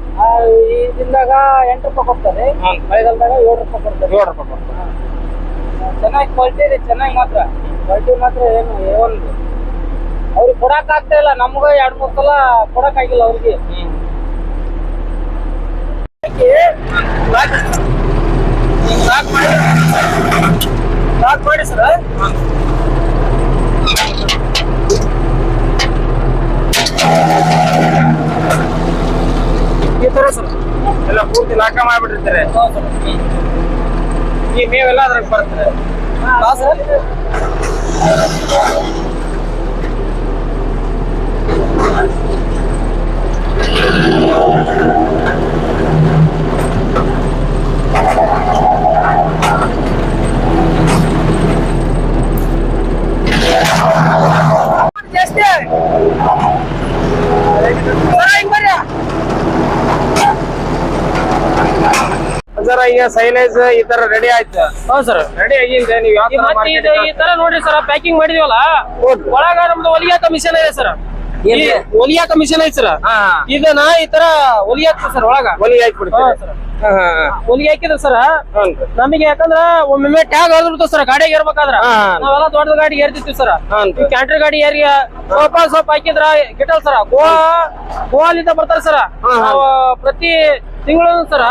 ಈ ದಿನದಾಗ ಎಂಟು ರೂಪಾಯಿ ಕೊಡ್ತಾರೆ. ಮಳೆಗಾಲದಾಗ ಏಳು ರೂಪಾಯಿ ಕೊಡ್ತಾರೆ. ಏಳು ರೂಪಾಯಿ ಕೊಡ್ತಾರೆ. ಚೆನ್ನಾಗಿ ಕ್ವಾಲಿಟಿ ಇದೆ ಚೆನ್ನಾಗಿ ಮಾತ್ರ. ಕ್ವಾಲಿಟಿ ಮಾತ್ರ ಏನು ಒಂದು ಅವ್ರಿಗೆ ಕೊಡಕ್ ಆಗ್ತಾ ಇಲ್ಲ. ನಮ್ಗ ಎರಡ್ ಮೂರ್ ಸಲ ಕೊಡಕ್ ಆಗಿಲ್ಲ ಅವ್ರಿಗೆ. ಮಾಡಿ. ಸರ್ ಈ ತರ ಸರ್ ಎಲ್ಲ ಪೂರ್ತಿ ಲಾಕ ಮಾಡ್ಬಿಟ್ಟಿರ್ತಾರೆ ಈ ಮೇವೆಲ್ಲ ಅದ್ರಾಗ ಬರ್ತದೆ ಹಾ ಸರ್ ಜಾಸ್ತಿ ಸರ ಹಿಂಗ್ ಬರ್ರಿ ಸರ್ ಈಗ ಸೈಲೇಜ್ ಈ ತರ ರೆಡಿ ಆಯ್ತು. ಹೌದು ಸರ್ ರೆಡಿ ಆಗಿದೆ ನೀವು ಯಾವ ಈ ತರ ಮತ್ತೆ ಇದು ಈ ತರ ನೋಡ್ರಿ ಸರ್ ಪ್ಯಾಕಿಂಗ್ ಮಾಡಿದೀವಲ್ಲ. ಒಳಗ ನಮ್ದು ಒಲಿಯಾ ಕಮಿಷನ್ ಇದೆ ಸರ್ ಒಲಿಯಾ ಕಮಿಷನ್ ಐತಿ ಸರ್ ಇದನ್ನ ಈ ತರ ಹೊಲಿ ಸರ್ ಒಳಗ. ಬಿಡ್ತೀವಿ ಸರ್ ಹೊಲಿಗೆ ಹಾಕಿದ್ರೆ ಸರ್. ನಮಗೆ ಯಾಕಂದ್ರ ಒಮ್ಮೊಮ್ಮೆ ಟ್ಯಾಗ್ ಹೊಡೆದ್ಬಿಡ್ತು ಸರ್ ಗಾಡಿಗೆ ಏರ್ಬೇಕಾದ್ರ. ನಾವೆಲ್ಲ ದೊಡ್ಡ ಗಾಡಿ ಏರ್ತಿರ್ತೀವಿ ಸರ್. ಕ್ಯಾಂಟರ್ ಗಾಡಿ ಏರಿ ಸ್ವಲ್ಪ ಸ್ವಲ್ಪ ಹಾಕಿದ್ರ ಗಿಟಲ್ ಸರ. ಗೋವಾ ಗೋವಾಲಿಂದ ಬರ್ತಾರ ಸರ್. ನಾವು ಪ್ರತಿ ತಿಂಗಳು ಸರ.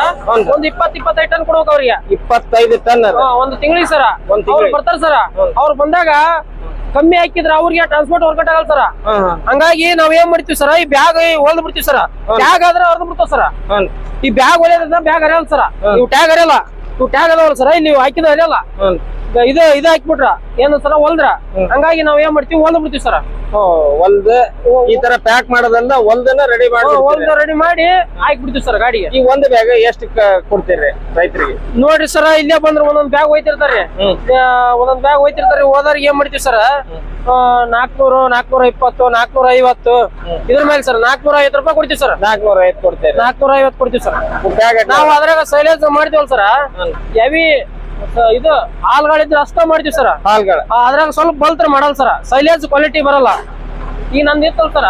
ಒಂದ್ ಇಪ್ಪತ್ ಇಪ್ಪತ್ತೈದು ಟನ್ ಕೊಡ್ಬೇಕು ಅವ್ರಿಗೆ. ಇಪ್ಪತ್ತೈದು ಟನ್ ಒಂದು ತಿಂಗಳಿಗೆ ಸರ್. ಬರ್ತಾರ ಸರ. ಅವ್ರು ಬಂದಾಗ ಕಮ್ಮಿ ಹಾಕಿದ್ರ ಅವ್ರಿಗೆ ಟ್ರಾನ್ಸ್ಪೋರ್ಟ್ ವರ್ಕೌಟ್ ಆಗಲ್ಲ ಸರ. ಹಂಗಾಗಿ ನಾವ್ ಏನ್ ಮಾಡ್ತೀವಿ ಸರ ಈ ಬ್ಯಾಗ್ ಹೊಲ್ದ್ ಬಿಡ್ತೀವಿ ಸರ. ಬ್ಯಾಗ್ ಆದ್ರೆ ಹೊರದ್ ಬಿಡ್ತಾವ ಸರ. ಈ ಬ್ಯಾಗ್ ಹೊಲಿಯೋದ್ರ ಬ್ಯಾಗ್ ಹರಿಯಲ್ಲ ಸರ. ನೀವು ಟ್ಯಾಗ್ ಹರಿಯಲ್ಲ. ನೀವು ಟ್ಯಾಗ್ ಅದಾವಲ್ಲ ಸರ ಇಲ್ಲಿ ನೀವು ಹಾಕಿದ ಹರಿಯಲ್ಲ. ಇದು ಇದು ಹಾಕ್ಬಿಟ್ರ. ಏನು ಸರ ಹೊಲ್ದ್ರ? ಹಂಗಾಗಿ ನಾವ್ ಏನ್ ಮಾಡ್ತೀವಿ ಹೊಲ್ದ್ ಬಿಡ್ತೀವಿ ಸರ. ಹೊಲ್ದ್ ಈ ತರ ಪ್ಯಾಕ್ ಮಾಡೋದಲ್ಲ ಹೊಲ್ದನ್ನ ರೆಡಿ ಮಾಡಿ ಹೊಲ್ದ ರೆಡಿ ಮಾಡಿ ಹಾಕ್ಬಿಡ್ತೀವಿ ಸರ್ ಗಾಡಿಗೆ. ಈ ಒಂದು ಬ್ಯಾಗ್ ಎಷ್ಟು ಕೊಡ್ತೀರಿ ರೈತರಿಗೆ? ನೋಡ್ರಿ ಸರ ಇಲ್ಲೇ ಬಂದ್ರ ಒಂದೊಂದ್ ಬ್ಯಾಗ್ ಹೋಯ್ತಿರ್ತಾರೆ. ಒಂದೊಂದ್ ಬ್ಯಾಗ್ ಹೋಯ್ತಿರ್ತಾರೆ. ಹೋದವ್ರಿಗೆ ಏನ್ ಮಾಡ್ತೀವಿ ಸರ್? ನಾಲ್ಕನೂರು ನಾಲ್ಕನೂರ ಇಪ್ಪತ್ತು ನಾಲ್ಕನೂರ ಐವತ್ತು. ಇದ್ರ ಮೇಲೆ ಸರ್ ನಾಲ್ಕನೂರ ಐವತ್ತು ರೂಪಾಯಿ ಕೊಡ್ತೀವಿ ಸರ್. ನಾಲ್ಕನೂರ ಐವತ್ತು ಕೊಡ್ತೀರಿ. ನಾಲ್ಕನೂರ ಐವತ್ತು ಕೊಡ್ತೀವಿ ಸರ್. ನಾವು ಅದ್ರಾಗ ಸೈಲೇಜ್ ಮಾಡ್ತೀವಲ್ಲ ಸರ್? ಹೆವಿ ಇದು ಹಾಲ್ಗಳಿದ್ರೆ ಅಷ್ಟ ಮಾಡ್ತೀವಿ ಸರ್ ಹಾಲ್ಗಳ ಅದ್ರಾಗ ಸ್ವಲ್ಪ ಬಲ್ತ್ರ ಮಾಡಲ್ಲ ಸರ್ ಸೈಲೇಜ್ ಕ್ವಾಲಿಟಿ ಬರಲ್ಲ. ಈಗ ನಂದು ಇತ್ತಲ್ ಸರ್?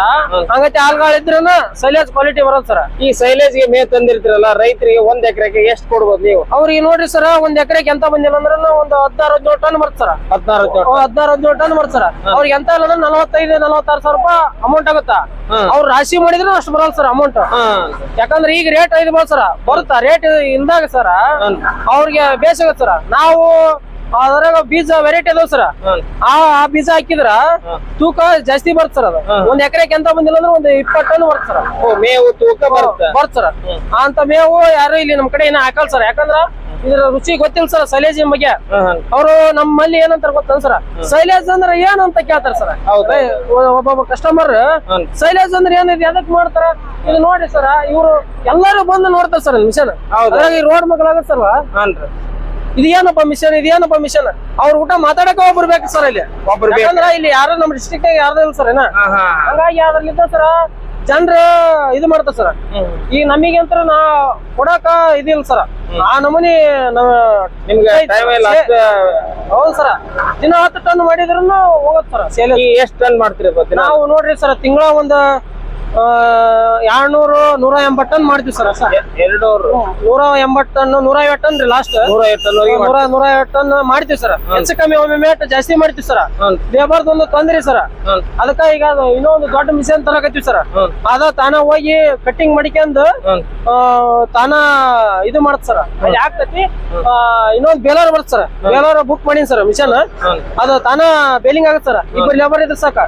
ಹಂಗತಿ ಹಾಲ್ಗಳಿದ್ರನ ಸೈಲೇಜ್ ಕ್ವಾಲಿಟಿ ಬರಲ್ ಸರ್. ಈ ಸೈಲೇಜ್ಗೆ ಮೇ ತಂದಿರ್ತೀರಲ್ಲ ರೈತರಿಗೆ ಒಂದ್ ಎಕರೆಗೆ ಎಷ್ಟು ಕೊಡ್ಬೋದು ನೀವು? ಅವ್ರಿಗೆ ನೋಡ್ರಿ ಸರ್ ಒಂದ್ ಎಕರೆಗೆ ಎಂತ ಬಂದಿಲ್ಲ ಅಂದ್ರ ಒಂದು ಹದಿನಾರು ಹದಿನೇಳು ಟನ್ ಬರ್ತ ಸರ್. ಹದಿನಾರು ಹದಿನಾರು ಹದಿನೇಳು ಟನ್ ಬರ್ತ ಸರ್. ಅವ್ರಿಗೆ ಎಂತ ಇಲ್ಲ ನಲವತ್ತೈದು ನಲವತ್ತಾರು ಸಾವಿರ ರೂಪಾಯಿ ಅಮೌಂಟ್ ಆಗುತ್ತಾ? ಅವ್ರ ರಾಶಿ ಮಾಡಿದ್ರೆ ಅಷ್ಟು ಬರಲ್ಲ ಸರ್ ಅಮೌಂಟ್ ಯಾಕಂದ್ರೆ ಈಗ ರೇಟ್ ಐದು ಬರ್ ಸರ್. ಬರುತ್ತಾ? ರೇಟ್ ಇಂದಾಗ ಸರ್. ಅವ್ರಿಗೆ ಬೇಸಾಗತ್ತ ಸರ. ನಾವು ಅದ್ರಾಗ ಬೀಜ ವೆರೈಟಿ ಅದಾವ ಸರ್. ಆ ಆ ಬೀಜ ಹಾಕಿದ್ರ ತೂಕ ಜಾಸ್ತಿ ಬರ್ತ ಸರ್ ಅದು. ಒಂದ್ ಎಕರೆಗೆ ಎಂತ ಬಂದಿಲ್ಲ ಅಂದ್ರೆ ಒಂದ್ ಇಪ್ಪತ್ತು ಟನ್ ಬರ್ತ ಸರ್ ಮೇವು ತೂಕ ಬರುತ್ತೆ. ಬರ್ತ ಸರ್ ಅಂತ ಮೇವು ಯಾರು ಇಲ್ಲಿ ನಮ್ ಕಡೆ ಏನ ಹಾಕಲ್ ಸರ್. ಯಾಕಂದ್ರ ಇದ್ರ ರುಚಿ ಗೊತ್ತಿಲ್ಲ ಸರ್ ಸೈಲೇಜಿನ ಬಗ್ಗೆ ಅವರು ನಮ್ಮಲ್ಲಿ ಏನಂತ ಗೊತ್ತಲ್ಲ ಸರ್. ಸೈಲೇಜ್ ಅಂದ್ರೆ ಏನಂತ ಅಂತ ಕೇಳ್ತಾರ ಸರ್. ಹೌದಾ? ಒಬ್ಬೊಬ್ಬ ಕಸ್ಟಮರ್. ಸೈಲೇಜ್ ಅಂದ್ರೆ ಏನಿದೆ ಎದಕ್ ಮಾಡ್ತಾರ? ಇದು ನೋಡಿ ಸರ್ ಇವರು ಎಲ್ಲರೂ ಬಂದು ನೋಡ್ತಾರ ಸರ್ ಮಿಷನ್. ಹೌದಾ? ಅದ್ರಾಗ ರೋಡ್ ಮಕ್ಕಳಾಗತ್ತ ಸರ್ ಹಾನ್ರಿ ಇದು ಏನಪ್ಪ ಮಿಷನ್ ಇದು ಏನಪ್ಪ ಮಿಷನ್ ಅವ್ರ ಊಟ ಮಾತಾಡಕ ಒಬ್ರು ಬೇಕು ಸರ್ ಇಲ್ಲಿ. ಒಬ್ರು ಬೇಕು. ಯಾಕಂದ್ರ ಇಲ್ಲಿ ಯಾರು ನಮ್ಮ ಡಿಸ್ಟ್ರಿಕ್ಟ್ ಯಾರ್ದು ಇಲ್ಲ ಸರ್ ಏನ ಹಾ ಹಾ. ಹಂಗಾಗಿ ಅದ್ರಲ್ಲಿದ್ದ ಸರ ಜನ್ರ ಇದು ಮಾಡ್ತಾರ ಸರ್. ಈಗ ನಮಗೆ ಅಂತ ನಾ ಕೊಡಾಕ ಇದಿಲ್ಲ ಸರ್. ಆ ನಮೂನಿ ನಾವ್ ನಿಮ್ಗೆ ಟೈಮ್ ಇಲ್ಲ ಅಷ್ಟ ಹೌದು ಸರ್. ದಿನ ಹತ್ತು ಟನ್ ಮಾಡಿದ್ರು ಹೋಗತ್ ಸರ್. ಸೇಲ್ ಈ ಎಷ್ಟ್ ಟನ್ ಮಾಡ್ತೀರಿ ಗೊತ್ತಿಲ್ಲ ನಾವು ನೋಡ್ರಿ ಸರ್ ತಿಂಗಳ ಒಂದ್ ಎರಡ್ನೂರು ನೂರ ಎಂಬತ್ ಟನ್ ಮಾಡ್ತೀವಿ ಸರ್ ಸರ್ ನೂರ ಎಂಬತ್ತು ಟನ್ ನೂರ ಐವತ್ತು ಟನ್ ರೀ ಲಾಸ್ಟ್ ನೂರ ಐವತ್ತು ಟನ್ ನೂರ ನೂರ ಐವತ್ತು ಟನ್ ಮಾಡ್ತೀವಿ ಸರ್. ಹೆಚ್ಚು ಕಮ್ಮಿ ಒಮ್ಮೆ ಮೇಟ್ ಜಾಸ್ತಿ ಮಾಡ್ತೀವಿ ಸರ್. ಲೇಬರ್ ಲೇಬರ್ದು ಒಂದು ತೊಂದ್ರಿ ಸರ್. ಅದಕ್ಕ ಈಗ ಇನ್ನೊಂದು ದೊಡ್ಡ ಮಿಷನ್ ತರಕತ್ತೀವಿ ಸರ್. ಅದ ತಾನ ಹೋಗಿ ಕಟ್ಟಿಂಗ್ ಮಾಡಿಕೊಂಡು ತಾನ ಇದು ಮಾಡತ್ ಸರ್. ಯಾಕತಿ ಇನ್ನೊಂದು ಬೇಲರ್ ಬರ್ತ ಸರ್. ಬೇಲರ್ ಬುಕ್ ಮಾಡೀನಿ ಸರ್ ಮಿಷನ್. ಅದು ತಾನ ಬೇಲಿಂಗ್ ಆಗತ್ತೆ ಸರ್. ಇಬ್ಬರು ಲೇಬರ್ ಇದ್ರೆ ಸಾಕ.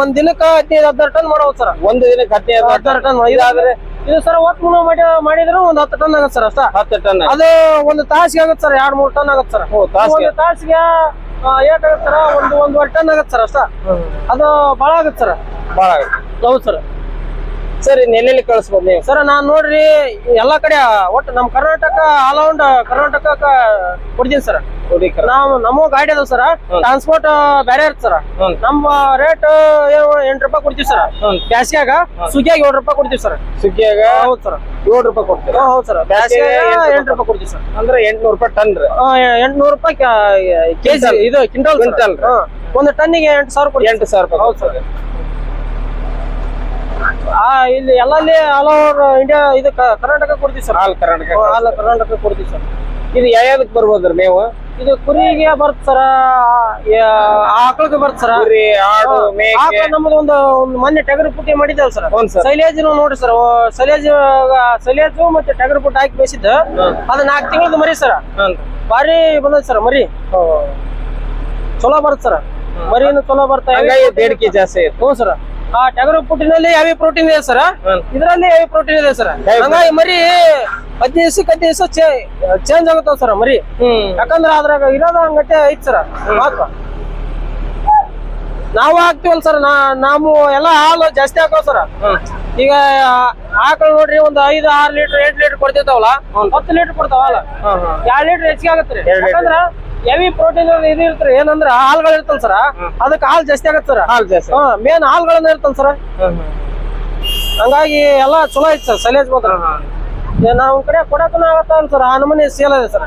ಒಂದ್ ದಿನಕ್ಕ ಹದಿನೈದು ಹದಿನಾರು ಟನ್ ಮಾಡೋದು ಸರ್. ಒಂದು ದಿನಕ್ಕೆ ಹದಿನೈದು ಹದಿನಾರು ಟನ್ ಇದಾದ್ರೆ ಇದು ಸರ್ ಒತ್ತು ಮುನ್ನೂರು ಮಾಡಿ ಮಾಡಿದ್ರೆ ಒಂದ್ ಹತ್ತು ಟನ್ ಆಗತ್ತೆ ಸರ್ ಅಷ್ಟ. ಹತ್ತು ಟನ್ ಅದು ಒಂದು ತಾಸಿಗೆ ಆಗತ್ತೆ ಸರ್ ಎರಡ್ ಮೂರ್ ಟನ್ ಆಗತ್ತೆ ಸರ್? ಒಂದು ತಾಸಿಗೆ ಏಟ್ ಆಗತ್ತೆ ಸರ್ ಒಂದು ಒಂದೂವರೆ ಟನ್ ಆಗತ್ತೆ ಸರ್ ಅಷ್ಟ. ಅದು ಬಹಳ ಆಗತ್ತೆ ಸರ್. ಭಾಳ ಹೌದು ಸರ್. ಸರಿ ಎಲ್ಲೆಲ್ಲಿ ಕಳಿಸ್ಬೋದು ನೀವು. ಸರ್ ನಾನು ನೋಡ್ರಿ ಎಲ್ಲಾ ಕಡೆ ಒಟ್ಟು ನಮ್ ಕರ್ನಾಟಕ ಆಲ್ ಔಂಡ್ ಕರ್ನಾಟಕ ಕೊಡ್ತೀನಿ ಸರ್. ನಾವು ನಮ್ಮ ಗಾಡಿ ಅದಾವ ಸರ್. ಟ್ರಾನ್ಸ್ಪೋರ್ಟ್ ಬೇರೆ ಇರ್ತದೆ ಸರ್. ನಮ್ಮ ರೇಟ್ ಎಂಟು ರೂಪಾಯಿ ಕೊಡ್ತೀವಿ ಸರ್. ಬ್ಯಾಸಿಗ್ಯಾಗ ಸುಗ್ಗಿಯಾಗ ಏಳು ರೂಪಾಯಿ ಕೊಡ್ತೀವಿ ಸರ್. ಸುಗ್ಗಿಯಾಗ ಹೌದು ಸರ್. ಏಳು ರೂಪಾಯಿ ಕೊಡ್ತೀವಿ ಹೌದು ಸರ್. ಬ್ಯಾಸ್ಗ್ಯಾಗ ಎಂಟು ರೂಪಾಯಿ ಕೊಡ್ತೀವಿ ಸರ್. ಅಂದ್ರೆ ಎಂಟ್ನೂರು ರೂಪಾಯಿ ಟನ್ ಎಂಟ್ನೂರು ರೂಪಾಯಿ ಕೆಜಿ ಇದು ಕ್ವಿಂಟಲ್ ಕ್ವಿಂಟಲ್. ಒಂದು ಟನ್ನಿಗೆ ಎಂಟು ಸಾವಿರ ಕೊಡ್ತೀವಿ ಎಂಟು ಸಾವಿರ ರೂಪಾಯಿ ಹೌದು ಸರ್. ಆ ಇಲ್ಲಿ ಎಲ್ಲಲ್ಲಿ ಆಲ್ ಓವರ್ ಇಂಡಿಯಾ ಇದು ಕ- ಕರ್ನಾಟಕ ಕೊಡ್ತೀವಿ sir all Karnataka all Karnataka ಕೊಡ್ತೀವಿ ಸರ್ ಇದು ಯಾವ್ಯಾವ್ದಕ್ ಬರ್ಬೋದ್ರಿ ನೀವು? ಇದು ಕುರಿಗೆ ಬರ್ತ ಸರ ಆಕಳಕ್ಕೆ ಬರ್ತ ಸರ ಕುರಿ ಆಡು ಮೇಕೆ. ಆಕಳ ನಮ್ದು ಒಂದು ಒಂದು ಮೊನ್ನೆ ಟಗರು ಪುಟ್ಟಿ ಮಾಡಿದ್ದೇವೆ ಸರ್ ಹ್ಞೂ ಸರ್ ಸೈಲೇಜ್ ನೋಡ್ರಿ ಸರ್ ಸೈಲೇಜ್ ಸೈಲೇಜು ಮತ್ತೆ ಟಗರ್ ಪುಟ್ಟಿ ಹಾಕಿ ಬೇಸಿದ್ದ ಅದು ನಾಲ್ಕು ತಿಂಗಳದ ಮರಿ ಸರ್ ಹ್ಞೂ. ಭಾರಿ ಬಂದದ ಸರ್ ಮರಿ. ಚಲೋ ಬರುತ್ತೆ ಸರ್ ಮರಿನು ಚಲೋ ಬರ್ತಾ ಹಂಗಾಗಿ ಬೇಡಿಕೆ ಜಾಸ್ತಿ ಐತೆ. ಹ್ಞೂ ಸರ್ ಆ ಟಗರು ಪುಟ್ಟಿನಲ್ಲಿ ಹೆವಿ ಪ್ರೋಟೀನ್ ಇದೆ ಸರ್. ಇದರಲ್ಲಿ ಹೆವಿ ಪ್ರೋಟೀನ್ ಇದೆ ಸರ್. ಹಂಗಾಗಿ ಮರಿ ಹದಿನೈದು ದಿವಸಕ್ಕೆ ಹದಿನೈದು ದಿವಸ ಚೇಂಜ್ ಆಗುತ್ತಾವ ಸರ್ ಮರಿ. ಯಾಕಂದ್ರೆ ಅದ್ರಾಗ ಇರೋದ ಹಂಗತೆ ಐತ್ ಸರ್ ಮಾತ್ರ. ನಾವು ಹಾಕ್ತಿವಲ್ ಸರ್ ನಾವು ಎಲ್ಲಾ ಹಾಲು ಜಾಸ್ತಿ ಹಾಕೋ ಸರ್. ಈಗ ಆಕಳು ನೋಡ್ರಿ ಒಂದು ಐದು ಆರು ಲೀಟರ್ ಎಂಟು ಲೀಟರ್ ಕೊಡ್ತಿರ್ತಾವಲ್ಲ ಹತ್ತು ಲೀಟರ್ ಕೊಡ್ತಾವಲ್ಲ. ಎರಡ್ ಲೀಟರ್ ಹೆಚ್ಚಿಗೆ ಆಗತ್ರಿ ಯಾಕಂದ್ರ ಹೆವಿ ಪ್ರೋಟೀನ್ ಇದು ಇರ್ತಾರೆ ಏನಂದ್ರೆ ಹಾಲ್ಗಳು ಇರ್ತಲ್ಲ ಸರ್. ಅದಕ್ಕೆ ಹಾಲು ಜಾಸ್ತಿ ಆಗತ್ತೆ ಸರ್. ಹಾಲು ಜಾಸ್ತಿ ಮೇನ್ ಹಾಲ್ಗಳನ್ನ ಇರ್ತಲ್ಲ ಸರ್. ಹಂಗಾಗಿ ಎಲ್ಲ ಚಲೋ ಐತಿ ಸರ್ ಸಲೇಜ್ ಮಾತ್ರ. ನಾವು ಕಡೆ ಕೊಡಕನ ಆಗತ್ತಲ್ಲ ಸರ್. ಆ ನಮೂನಿ ಸೇಲ್ ಇದೆ ಸರ್.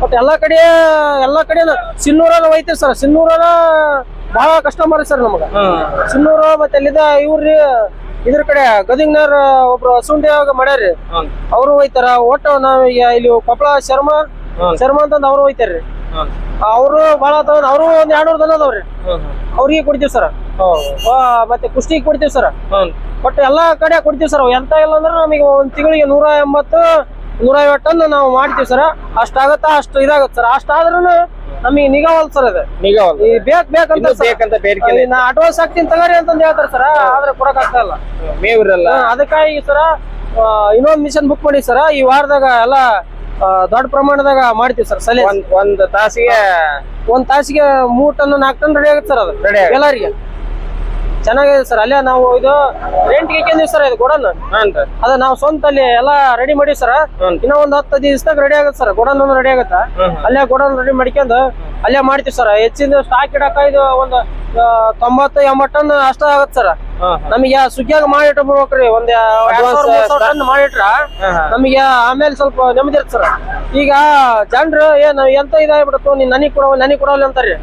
ಬಟ್ ಎಲ್ಲಾ ಕಡೆ ಎಲ್ಲಾ ಕಡೆ ಸಿನ್ನೂರನ ಒಯ್ತೀವಿ ಸರ್. ಸಿನ್ನೂರನ ಬಹಳ ಕಸ್ಟಮರ್ ಸರ್ ನಮಗ. ಸಿನ್ನೂರ ಮತ್ತೆ ಅಲ್ಲಿದ ಇವ್ರಿ ಇದ್ರ ಕಡೆ ಗದಿಗ್ನರ್ ಒಬ್ರು ಹಸುಂಡಿ ಮಾಡ್ಯಾರಿ ಅವರು ಒಯ್ತಾರ. ಒಟ್ಟು ನಾವ್ ಈಗ ಇಲ್ಲಿ ಕೊಪ್ಪಳ ಶರ್ಮಾ ಶರ್ಮಾ ಅಂತಂದ್ ಅವ್ರು ಹೋಯ್ತಾರ್ರಿ. ಅವರು ಬಹಳ ಅವರು ಒಂದ್ ಎರಡ್ನೂರ್ ದನ ಅದಾವ್ರಿ. ಅವ್ರಿಗೆ ಕೊಡ್ತೀವಿ ಸರ್. ಮತ್ತೆ ಕುಸ್ತಿಗೆ ಕೊಡ್ತೀವಿ ಸರ್. ಬಟ್ ಎಲ್ಲಾ ಕಡೆ ಕೊಡ್ತೀವಿ ಸರ್. ಎಂತ ಇಲ್ಲ ಅಂದ್ರೆ ನಮಗೆ ಒಂದ್ ತಿಂಗಳಿಗೆ ನೂರ ಎಂಬತ್ತು ನೂರ ಐವತ್ತು ಟನ್ ನಾವು ಮಾಡ್ತೀವಿ ಸರ್. ಅಷ್ಟಾಗತ್ತ ಅಷ್ಟು ಇದಾಗತ್ತೆ ಸರ್. ಅಷ್ಟಾದ್ರೂ ನಮಗೆ ನಿಗಾವಲ್ ಸರ್ ಅದು. ನಿಗವಲ್ ಈ ಬೇಕ್ ಬೇಕಂತ ಬೇಕಂತ ಬೇಡಿಕೆ ನಾ ಅಡ್ವಾನ್ಸ್ ಹಾಕ್ತೀನಿ ತಗೋರಿ ಅಂತಂದ್ ಹೇಳ್ತಾರೆ ಸರ್. ಆದ್ರೆ ಕೊಡಕ್ ಆಗ್ತಾ ಇಲ್ಲ. ಮೇವಿರಲ್ಲ ಅದಕ್ಕಾಗಿ ಸರ ಇನ್ನೊಂದ್ ಮಿಷನ್ ಬುಕ್ ಮಾಡಿ ಸರ್. ಈ ವಾರದಾಗ ಎಲ್ಲ ದೊಡ್ಡ ಪ್ರಮಾಣದಾಗ ಮಾಡ್ತೀವಿ ಸರ್ ಸಲ ಒಂದ್ ತಾಸಿಗೆ ಒಂದ್ ತಾಸಿಗೆ ಮೂರ್ ಟನ್ ನಾಲ್ಕು ಟನ್ ರೆಡಿ ಆಗುತ್ತೆ ಸರ್ ಅದು. ರೆಡಿ ಎಲ್ಲರಿಗೆ. ಚೆನ್ನಾಗಿದೆ ಸರ್ ಅಲ್ಲೇ ನಾವು ಇದು ರೆಂಟ್ ಹಾಕಿದ್ವಿ ಸರ್ ಇದು ಗೋಡನ್ ಅದ ನಾವು ಸ್ವಂತ ಅಲ್ಲಿ ಎಲ್ಲ ರೆಡಿ ಮಾಡಿ ಸರ್. ಇನ್ನ ಒಂದ್ ಹತ್ತು ಹದಿನೈದು ದಿವಸದಾಗ ರೆಡಿ ಆಗುತ್ತೆ ಸರ್ ಗೋಡನ್ ರೆಡಿ ಆಗುತ್ತಾ. ಅಲ್ಲೇ ಗೋಡನ್ ರೆಡಿ ಮಾಡ್ಕೊಂಡು ಅಲ್ಲೇ ಮಾಡ್ತೀವಿ ಸರ್ ಹೆಚ್ಚಿನ ಸ್ಟಾಕ್ ಇಡಕ ಇದು ಒಂದು ತೊಂಬತ್ತು ಎಂಬತ್ತು ಟನ್ ಅಷ್ಟ ಆಗತ್ ಸರ್ ನಮಗೆ ಸುಗ್ಗಿಯಾಗ ಬರ್ಬೇಕ್ರಿ ಒಂದ್ ಟನ್ ಮಾಡಿಟ್ರ. ನಮಗೆ ಆಮೇಲೆ ಸ್ವಲ್ಪ ನೆಮ್ಮದಿ ಇರುತ್ತೆ ಸರ್. ಈಗ ಜನರು ಏನ್ ಎಂತ ಇದಾಗ್ಬಿಡತ್ತು ನೀನ್ ನನಗ್ ಕೊಡವ ನನಗ್ ಕೊಡವಲ್ಲ ಅಂತಾರ್ರಿ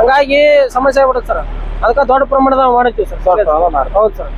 ಹಂಗಾಗಿ ಸಮಸ್ಯೆ ಆಗ್ಬಿಡತ್ ಸರ್. ಅದಕ್ಕ ದೊಡ್ಡ ಪ್ರಮಾಣದಾಗ ಮಾಡಿರ್ತೀವಿ ಸರ್. ಹೌದು ಸರ್.